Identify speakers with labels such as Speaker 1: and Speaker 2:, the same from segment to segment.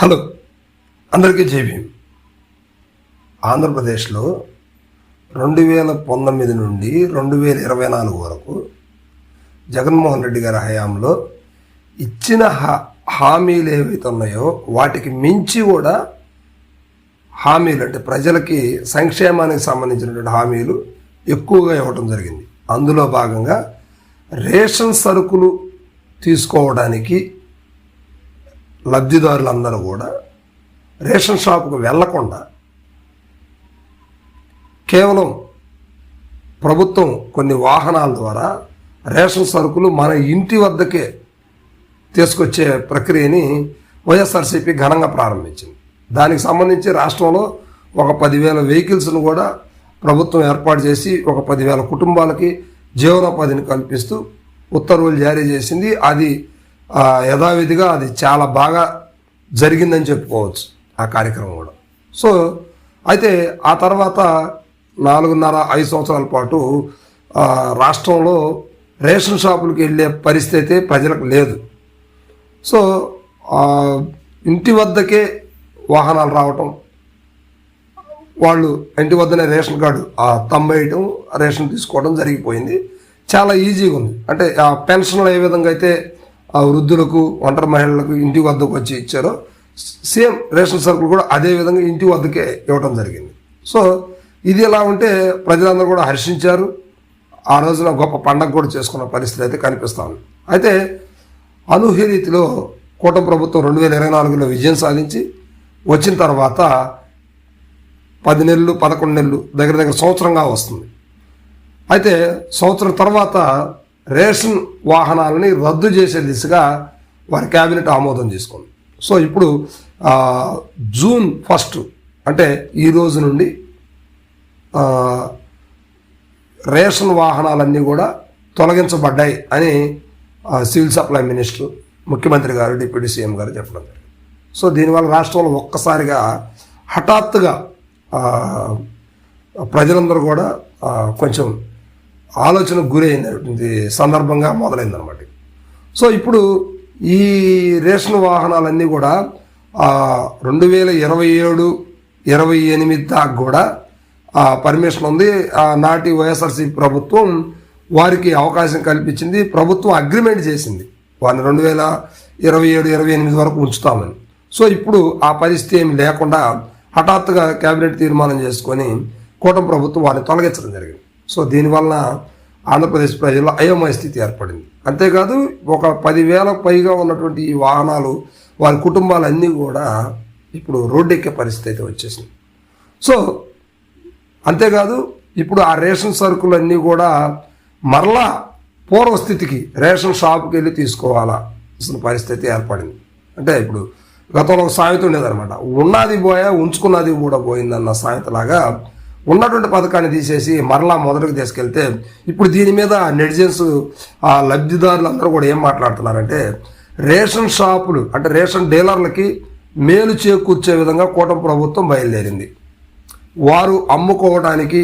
Speaker 1: Hello. అందరికీ JBM ఆంధ్రప్రదేశ్లో రెండు వేల పంతొమ్మిది నుండి రెండు వేల ఇరవై నాలుగు వరకు జగన్మోహన్ రెడ్డి గారి హయాంలో ఇచ్చిన హా- హామీలు ఏవైతే ఉన్నాయో వాటికి మించి కూడా హామీలు అంటే ప్రజలకి సంక్షేమానికి సంబంధించినటువంటి హామీలు ఎక్కువగా ఇవ్వటం జరిగింది. అందులో భాగంగా రేషన్ సరుకులు తీసుకోవడానికి లబ్ధిదారులందరూ కూడా రేషన్ షాపుకు వెళ్ళకుండా కేవలం ప్రభుత్వం కొన్ని వాహనాల ద్వారా రేషన్ సరుకులు మన ఇంటి వద్దకే తీసుకొచ్చే ప్రక్రియని వైఎస్ఆర్సీపీ ఘనంగా ప్రారంభించింది. దానికి సంబంధించి రాష్ట్రంలో ఒక పదివేల వెహికల్స్ను కూడా ప్రభుత్వం ఏర్పాటు చేసి ఒక పదివేల కుటుంబాలకి జీవనోపాధిని కల్పిస్తూ ఉత్తర్వులు జారీ చేసింది. అది యథావిధిగా అది చాలా బాగా జరిగిందని చెప్పుకోవచ్చు ఆ కార్యక్రమం కూడా. సో అయితే ఆ తర్వాత నాలుగున్నర ఐదు సంవత్సరాల పాటు రాష్ట్రంలో రేషన్ షాపులకు వెళ్ళే పరిస్థితి ప్రజలకు లేదు. సో ఇంటి వద్దకే వాహనాలు రావటం వాళ్ళు ఇంటి వద్దనే రేషన్ కార్డు తమ్మేయటం రేషన్ తీసుకోవడం జరిగిపోయింది. చాలా ఈజీగా ఉంది. అంటే ఆ పెన్షన్లు ఏ విధంగా అయితే ఆ వృద్ధులకు ఒంటరి మహిళలకు ఇంటి వద్దకు వచ్చి ఇచ్చారో సేమ్ రేషన్ సరుకులు కూడా అదే విధంగా ఇంటి వద్దకే ఇవ్వడం జరిగింది. సో ఇది ఎలా ఉంటే ప్రజలందరూ కూడా హర్షించారు. ఆ రోజున గొప్ప పండగ కూడా చేసుకున్న పరిస్థితి అయితే కనిపిస్తా ఉంది. అయితే అనూహ్య రీతిలో కూటమి ప్రభుత్వం రెండు వేల ఇరవై నాలుగులో విజయం సాధించి వచ్చిన తర్వాత పది నెలలు పదకొండు నెలలు దగ్గర దగ్గర సంవత్సరంగా వస్తుంది. అయితే సంవత్సరం తర్వాత రేషన్ వాహనాలని రద్దు చేసే దిశగా వారి క్యాబినెట్ ఆమోదం చేసుకుంది. సో ఇప్పుడు జూన్ ఫస్ట్ అంటే ఈ రోజు నుండి రేషన్ వాహనాలన్నీ కూడా తొలగించబడ్డాయి అని సివిల్ సప్లై మినిస్టర్ ముఖ్యమంత్రి గారు డిప్యూటీ సీఎం గారు చెప్పడం జరిగింది. సో దీనివల్ల రాష్ట్రంలో ఒక్కసారిగా హఠాత్తుగా ప్రజలందరూ కూడా కొంచెం ఆలోచనకు గురైనటువంటి సందర్భంగా మొదలైందనమాట సో ఇప్పుడు ఈ రేషన్ వాహనాలన్నీ కూడా రెండు వేల ఇరవై ఏడు ఇరవై ఎనిమిది దాకా కూడా పర్మిషన్ ఉంది. ఆ, నాటి వైఎస్ఆర్సీ ప్రభుత్వం వారికి అవకాశం కల్పించింది. ప్రభుత్వం అగ్రిమెంట్ చేసింది. వారిని రెండు వేల ఇరవై ఏడు ఇరవై ఎనిమిది వరకు ఉంచుతామని. సో ఇప్పుడు ఆ పరిస్థితి ఏమి లేకుండా హఠాత్తుగా కేబినెట్ తీర్మానం చేసుకొని కూటమి ప్రభుత్వం వారిని తొలగించడం జరిగింది. సో దీనివల్ల ఆంధ్రప్రదేశ్ ప్రజల్లో అయోమయ స్థితి ఏర్పడింది. అంతేకాదు ఒక పదివేల పైగా ఉన్నటువంటి ఈ వాహనాలు వారి కుటుంబాలన్నీ కూడా ఇప్పుడు రోడ్డెక్కే పరిస్థితి అయితే వచ్చేసింది. సో అంతేకాదు ఇప్పుడు ఆ రేషన్ సరుకులన్నీ కూడా మరలా పూర్వస్థితికి రేషన్ షాప్కి వెళ్ళి తీసుకోవాలా అసలు పరిస్థితి ఏర్పడింది. అంటే ఇప్పుడు గతంలో ఒక సామెత ఉండేదన్నమాట. ఉన్నది పోయా ఉంచుకున్నది కూడా పోయిందన్న సామెతలాగా ఉన్నటువంటి పథకాన్ని తీసేసి మరలా మొదటికి తీసుకెళ్తే ఇప్పుడు దీని మీద నెటిజన్స్ ఆ లబ్ధిదారులు అందరూ కూడా ఏం మాట్లాడుతున్నారంటే రేషన్ షాపులు అంటే రేషన్ డీలర్లకి మేలు చేకూర్చే విధంగా కూటమి ప్రభుత్వం బయలుదేరింది. వారు అమ్ముకోవడానికి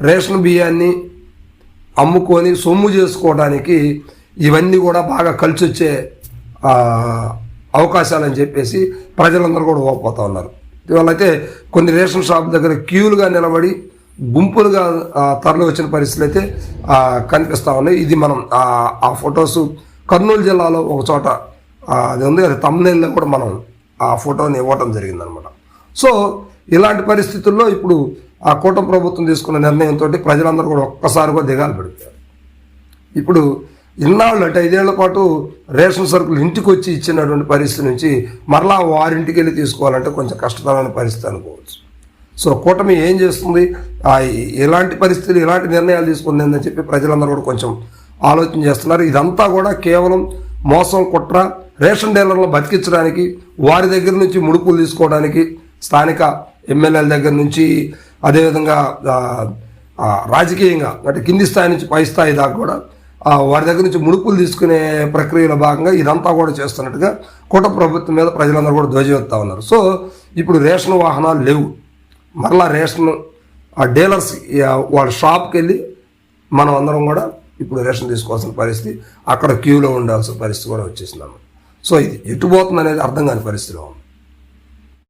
Speaker 1: రేషన్ బియ్యాన్ని అమ్ముకొని సొమ్ము చేసుకోవడానికి ఇవన్నీ కూడా బాగా కలిసి వచ్చే అవకాశాలని చెప్పేసి ప్రజలందరూ కూడా ఓపోతూ ఉన్నారు. ఇవాళ అయితే కొన్ని రేషన్ షాప్ దగ్గర క్యూలుగా నిలబడి గుంపులుగా తరలి వచ్చిన పరిస్థితులు అయితే కనిపిస్తూ కనిపిస్తా ఉన్నాయి. ఇది మనం ఆ, ఫొటోస్ కర్నూలు జిల్లాలో ఒక చోట అది ఉంది. అది తమ్నేల్లో కూడా మనం ఆ ఫోటోని ఇవ్వటం జరిగిందనమాట. సో ఇలాంటి పరిస్థితుల్లో ఇప్పుడు ఆ కూటమి ప్రభుత్వం తీసుకున్న నిర్ణయంతో ప్రజలందరూ కూడా ఒక్కసారిగా దిగాలు పడిపోయారు ఇప్పుడు ఇన్నాళ్ళు అంటే ఐదేళ్ళ పాటు రేషన్ సరుకులు ఇంటికి వచ్చి ఇచ్చినటువంటి పరిస్థితి నుంచి మరలా వారింటికి వెళ్ళి తీసుకోవాలంటే కొంచెం కష్టతరమైన పరిస్థితి అనుకోవచ్చు. సో కూటమి ఏం చేస్తుంది? ఎలాంటి పరిస్థితులు ఎలాంటి నిర్ణయాలు తీసుకుంది అని చెప్పి ప్రజలందరూ కూడా కొంచెం ఆలోచన చేస్తున్నారు. ఇదంతా కూడా కేవలం మోసం కుట్ర రేషన్ డీలర్లను బతికించడానికి వారి దగ్గర నుంచి ముడుపులు తీసుకోవడానికి స్థానిక ఎమ్మెల్యేల దగ్గర నుంచి అదేవిధంగా రాజకీయంగా అంటే కింది స్థాయి నుంచి పై స్థాయి దాకా కూడా వారి దగ్గర నుంచి ముడుపులు తీసుకునే ప్రక్రియలో భాగంగా ఇదంతా కూడా చేస్తున్నట్టుగా కూట ప్రభుత్వం మీద ప్రజలందరూ కూడా ధ్వజమెత్తా ఉన్నారు. సో ఇప్పుడు రేషన్ వాహనాలు లేవు. మరలా రేషన్ ఆ డీలర్స్ వాళ్ళ షాప్కి వెళ్ళి మనం అందరం కూడా ఇప్పుడు రేషన్ తీసుకోవాల్సిన పరిస్థితి అక్కడ క్యూలో ఉండాల్సిన పరిస్థితి కూడా వచ్చేసింది సో ఇది ఎటు పోతుంది అనేది అర్థం కాని పరిస్థితిలో ఉంది.